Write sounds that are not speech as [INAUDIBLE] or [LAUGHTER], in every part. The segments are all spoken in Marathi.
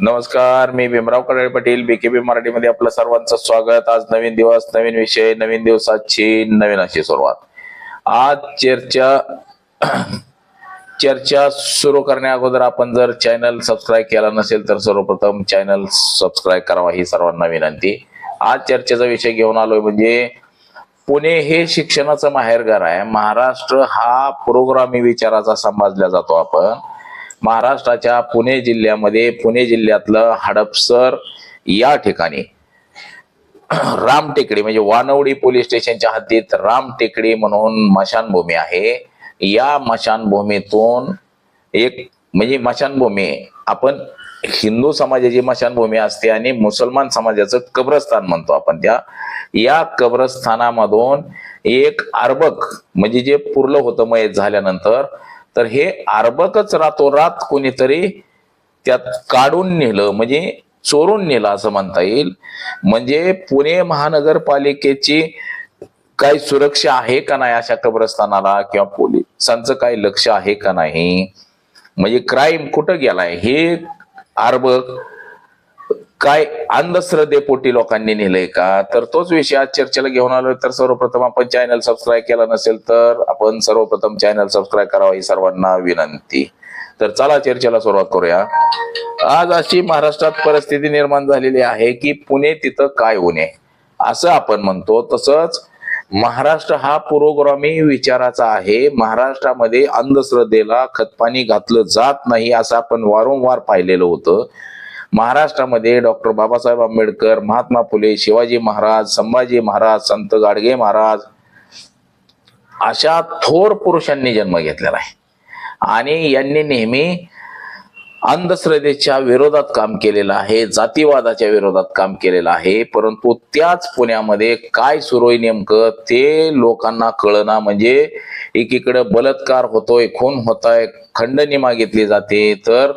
नमस्कार मी भीमराव कडाळे पाटील बीकेबी मराठीमध्ये आपलं सर्वांचं स्वागत. आज नवीन दिवस नवीन विषय नवीन दिवसाची नवीन अशी सुरुवात. आज चर्चा चर्चा सुरू करण्या अगोदर आपण जर चॅनल सबस्क्राईब केला नसेल तर सर्वप्रथम चॅनल सबस्क्राईब करावा ही सर्वांना विनंती. आज चर्चेचा विषय घेऊन आलोय म्हणजे पुणे हे शिक्षणाचं माहेरघर आहे. महाराष्ट्र हा प्रोग्रामी विचाराचा समजला जातो आपण. महाराष्ट्राच्या पुणे जिल्ह्यामध्ये पुणे जिल्ह्यातलं हडपसर या ठिकाणी. राम टेकडी म्हणजे वानवडी पोलीस स्टेशनच्या हद्दीत राम टेकडी म्हणून मशानभूमी आहे. या मशानभूमीतून एक म्हणजे मशानभूमी आपण हिंदू समाजाची मशानभूमी असते आणि मुसलमान समाजाचं कब्रस्थान म्हणतो आपण त्या. या कब्रस्थानामधून एक अर्बक म्हणजे जे पुरलं होतं मयत झाल्यानंतर तर हे आरबकच रातोरात कोणीतरी त्यात काढून नेलं म्हणजे चोरून नेलं असं म्हणता येईल. म्हणजे पुणे महानगरपालिकेची काही सुरक्षा आहे का नाही अशा कब्रस्थानाला किंवा पोलिसांचं काही लक्ष आहे का नाही? म्हणजे क्राईम कुठं गेलाय? हे आरबक काय अंधश्रद्धेपोटी लोकांनी नेलंय का? तर तोच विषय आज चर्चेला घेऊन आलोय. तर सर्वप्रथम आपण चॅनल सबस्क्राईब केला नसेल तर आपण सर्वप्रथम चॅनल सबस्क्राईब करावा ही सर्वांना विनंती. तर चला चर्चेला सुरुवात करूया. आज अशी महाराष्ट्रात परिस्थिती निर्माण झालेली आहे की पुणे तिथं काय होणे? असं आपण म्हणतो. तसंच महाराष्ट्र हा पुरोगामी विचाराचा आहे. महाराष्ट्रामध्ये अंधश्रद्धेला खतपाणी घातलं जात नाही असं आपण वारंवार पाहिलेलं होतं. महाराष्ट्रामध्ये डॉक्टर बाबासाहेब आंबेडकर महात्मा फुले शिवाजी महाराज संभाजी महाराज संत गाडगे महाराज अशा थोर पुरुषांनी जन्म घेतलेला आहे. आणि यांनी नेहमी अंधश्रद्धेच्या विरोधात काम केलेलं आहे जातीवादाच्या विरोधात काम केलेलं आहे परंतु त्याच पुण्यामध्ये काय सुरू आहे नेमकं ते लोकांना कळना म्हणजे एकीकडे बलात्कार होतोय खून होतोय खंडणी मागितली जाते तर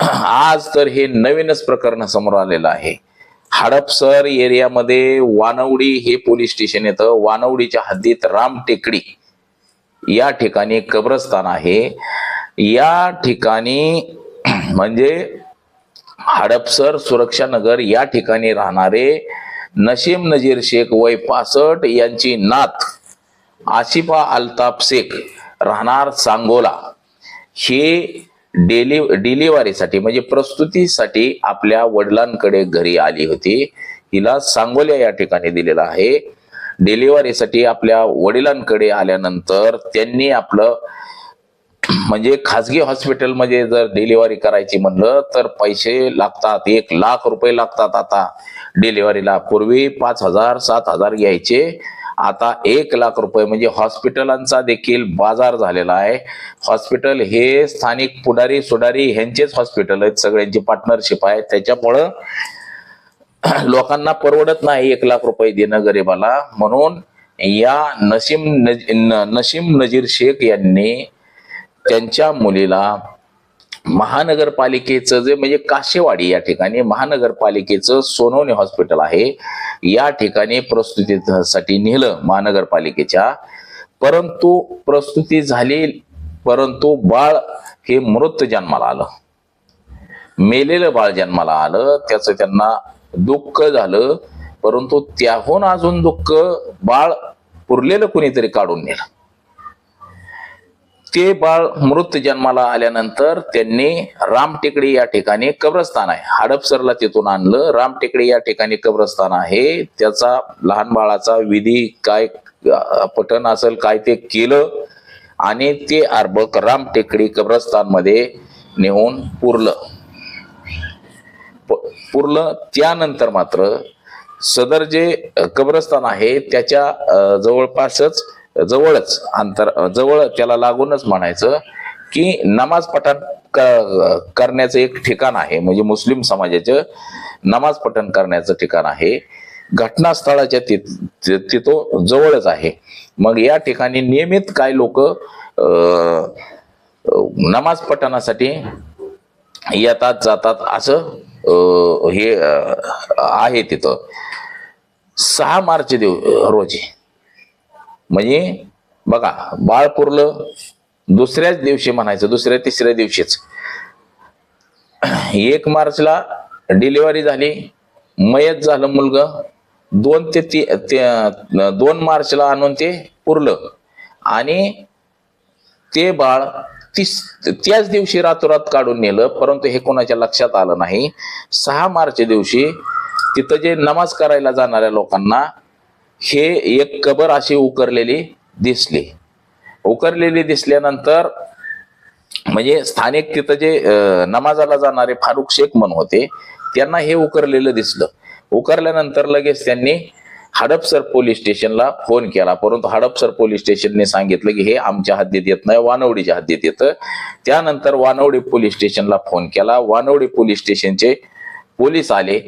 [CLEARS THROAT] आज तर हे नवीनच प्रकरण समोर आलेलं आहे. हडपसर एरियामध्ये वानवडी हे पोलीस स्टेशन येतं. वानवडीच्या हद्दीत राम टेकडी या ठिकाणी कब्रस्तान आहे. या ठिकाणी [CLEARS THROAT] म्हणजे हडपसर सुरक्षा नगर या ठिकाणी राहणारे नशीम नजीर शेख वय पासष्ट यांची नात आशिफा अल्ताफ शेख राहणार सांगोला. हे डेली डिलिव्हरीसाठी म्हणजे प्रस्तुतीसाठी आपल्या वडिलांकडे घरी आली होती. हिला सांगोल्या या ठिकाणी दिलेला आहे. डिलिव्हरीसाठी आपल्या वडिलांकडे आल्यानंतर त्यांनी आपलं म्हणजे खाजगी हॉस्पिटलमध्ये जर डिलिव्हरी करायची म्हणलं तर पैसे लागतात. एक लाख रुपये लागतात आता. डिलिव्हरीला पूर्वी पाच हजार सात हजार घ्यायचे. आता एक लाख रुपये म्हणजे हॉस्पिटलांचा देखील बाजार झालेला आहे. हॉस्पिटल हे स्थानिक पुढारी सुडारी ह्यांचेच हॉस्पिटल आहेत. सगळ्यांची पार्टनरशिप आहे. त्याच्यामुळं [CLEARS THROAT] लोकांना परवडत नाही एक लाख रुपये देणं गरिबाला. म्हणून या नसीम नज- न- नसीम नजीर शेख यांनी त्यांच्या मुलीला महानगरपालिकेचं जे म्हणजे काशेवाडी या ठिकाणी महानगरपालिकेचं सोनवणे हॉस्पिटल आहे. या ठिकाणी प्रस्तुतीसाठी नेलं महानगरपालिकेच्या. परंतु प्रस्तुती झाली परंतु बाळ हे मृत जन्माला आलं. मेलेलं बाळ जन्माला आलं त्याचं त्यांना दुःख झालं परंतु त्याहून अजून दुःख बाळ पुरलेलं कुणीतरी काढून नेलं. ते बाळ मृत जन्माला आल्यानंतर त्यांनी रामटेकडी या ठिकाणी कब्रस्तान आहे. हडपसरला तिथून आणलं. रामटेकडी या ठिकाणी कब्रस्तान आहे. त्याचा लहान बाळाचा विधी काय पठन पठण असेल काय ते केलं आणि ते अर्भक रामटेकडी कब्रस्तानमध्ये नेऊन पुरलं. प- पुरलं. त्यानंतर मात्र सदर जे कब्रस्थान कब्रस्तान आहे त्याच्या जवळपासच जवळच अंतर जवळ त्याला लागूनच म्हणायचं की नमाज पठण क- करण्याचं एक ठिकाण आहे. म्हणजे मुस्लिम समाजाचं नमाज पठण करण्याचं ठिकाण आहे. घटनास्थळाच्या तिथं जवळच आहे. मग या ठिकाणी नियमित काय लोक नमाज पठणासाठी येतात जातात असं हे आहे तिथं. सहा मार्च दिव रोजी. म्हणजे बघा बाळ पुरलं दुसऱ्याच दिवशी म्हणायचं दुसऱ्या तिसऱ्या दिवशीच. [CLEARS THROAT] एक मार्चला डिलिव्हरी झाली मयत झालं मुलग दोन ते ती दोन मार्चला आणून ते पुरलं. आणि ते बाळ तीस त्याच दिवशी रातोरात काढून नेलं परंतु हे कोणाच्या लक्षात आलं नाही. सहा मार्च दिवशी तिथं जे नमाज करायला जाणाऱ्या लोकांना हे एक कबर अशी उकरलेली दिसली. उकरलेली दिसल्यानंतर म्हणजे स्थानिक तिथं जे नमाजाला जाणारे फारुख शेख म्हणून होते त्यांना हे उकरलेलं दिसलं. उकरल्यानंतर लगेच त्यांनी हडपसर पोलीस स्टेशनला फोन केला. परंतु हडपसर पोलीस स्टेशनने सांगितलं की हे आमच्या हद्दीत येत नाही वानवडीच्या हद्दीत येतं. त्यानंतर वानवडी पोलीस स्टेशनला फोन केला. वानवडी पोलीस स्टेशनचे पोलीस आले.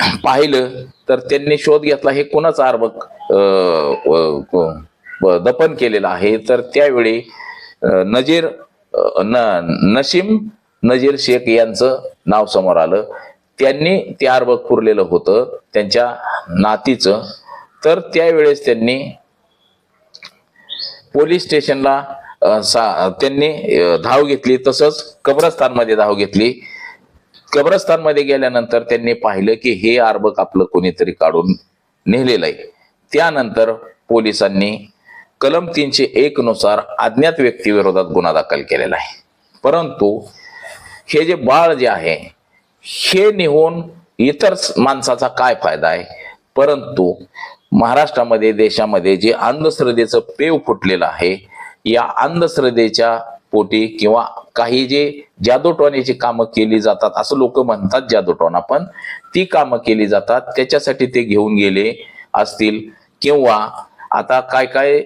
पाहिलं तर त्यांनी शोध घेतला हे कुणाच अर्भक दफन केलेलं आहे? तर त्यावेळी नजीर न नशीम नजीर शेख यांचं नाव समोर आलं. त्यांनी ते अर्भक पुरलेलं होतं त्यांच्या नातीचं. तर त्यावेळेस त्यांनी पोलीस स्टेशनला सा- त्यांनी धाव घेतली तसंच कब्रस्तानमध्ये धाव घेतली. कब्रस्तानमध्ये गेल्यानंतर त्यांनी पाहिलं की हे अर्भक आपलं कोणीतरी काढून नेलेलं आहे. त्यानंतर पोलिसांनी कलम तीनशे एक नुसार अज्ञात व्यक्तीविरोधात गुन्हा दाखल केलेला आहे. परंतु हे जे बाळ जे आहे हे निहून इतर माणसाचा काय फायदा आहे? परंतु महाराष्ट्रामध्ये देशामध्ये जे अंधश्रद्धेचं पेव फुटलेलं आहे या अंधश्रद्धेच्या पोटे किंवा काही जे जादूटोण्याची कामं केली जातात असं लोक म्हणतात जादूटोणा. पण ती कामं केली जातात त्याच्यासाठी ते घेऊन गेले असतील किंवा आता काय काय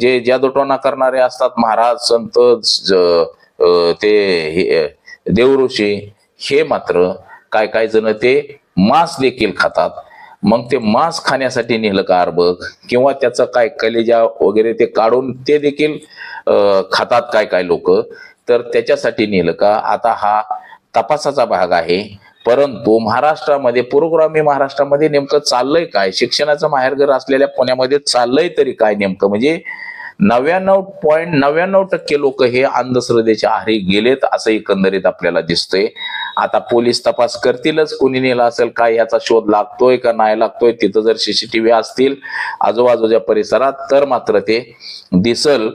जे जादूटोणा करणारे असतात महाराज संत ते हे, देवऋषी हे मात्र काय काय जण ते मांस देखील खातात. मग ते मांस खाण्यासाठी नेलं का अर्भक किंवा त्याचं काय कलेजा वगैरे ते काढून ते देखील खातात काय काय लोक? तर त्याच्यासाठी नेलं का? आता हा तपासाचा भाग आहे. परंतु महाराष्ट्रामध्ये पूर्वग्रामी महाराष्ट्रामध्ये नेमकं चाललंय काय? शिक्षणाचं माहेरघर असलेल्या पुण्यामध्ये चाललंय तरी काय नेमकं? म्हणजे नव्याण्णव पॉईंट नव्याण्णव टक्के लोक हे अंधश्रद्धेच्या आहारी गेलेत असं एकंदरीत आपल्याला दिसतंय. आता पोलीस तपास करतीलच. कुणी नेला असेल काय याचा शोध लागतोय का नाही लागतोय तिथं जर सीसीटीव्ही असतील आजूबाजूच्या परिसरात तर मात्र ते दिसल.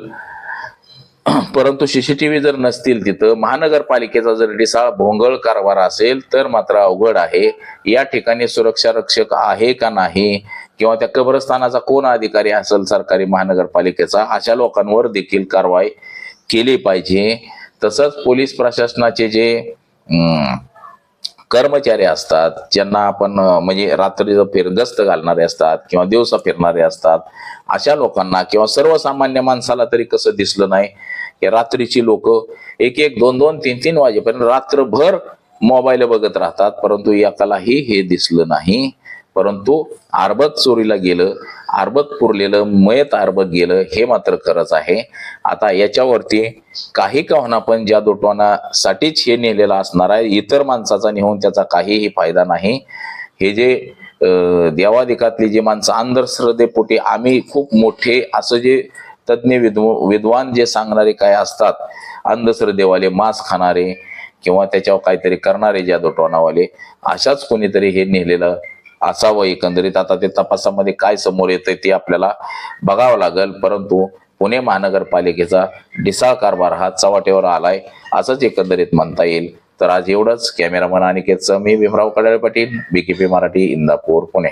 परंतु सीसीटीव्ही जर नसतील तिथं महानगरपालिकेचा जर डिसाळ भोंगळ कारभार असेल तर मात्र अवघड आहे. या ठिकाणी सुरक्षा रक्षक आहे का नाही? किंवा त्या कब्रस्थानाचा कोण अधिकारी असेल सरकारी महानगरपालिकेचा? अशा लोकांवर देखील कारवाई केली पाहिजे. तसंच पोलीस प्रशासनाचे जे कर्मचारी असतात ज्यांना आपण म्हणजे रात्रीचं फिर गस्त घालणारे असतात किंवा दिवसा फिरणारे असतात अशा लोकांना किंवा सर्वसामान्य माणसाला तरी कसं दिसलं नाही की रात्रीची लोक एक एक दोन दोन तीन तीन वाजेपर्यंत रात्रभर मोबाईल बघत राहतात परंतु एकालाही हे दिसलं नाही. परंतु आरबत चोरीला गेलं आरबत पुरलेलं मयत आरबत गेलं हे मात्र खरंच आहे. आता याच्यावरती काही का होणार पण ज्या दोटवानासाठीच हे नेलेलं असणार आहे इतर माणसाचा नेहून त्याचा काहीही फायदा नाही. हे जे देवाधिकातली जे माणसं अंधश्रद्धेपोटी आम्ही खूप मोठे असं जे तज्ज्ञ विद्व विद्वान जे सांगणारे काय असतात अंधश्रद्धेवाले मांस खाणारे किंवा त्याच्यावर काहीतरी करणारे ज्या दोटवानावाले अशाच कोणीतरी हे नेलेलं असावं एकंदरीत. आता ते तपासामध्ये काय समोर येतंय ते आपल्याला बघावं लागेल. परंतु पुणे महानगरपालिकेचा डिसाळ कारभार हा चव्हाट्यावर आलाय असंच एकंदरीत म्हणता येईल. तर आज एवढंच. कॅमेरामन अनिकेतचं मी भीमराव कडाळे पाटील बीकेपी मराठी इंदापूर पुणे.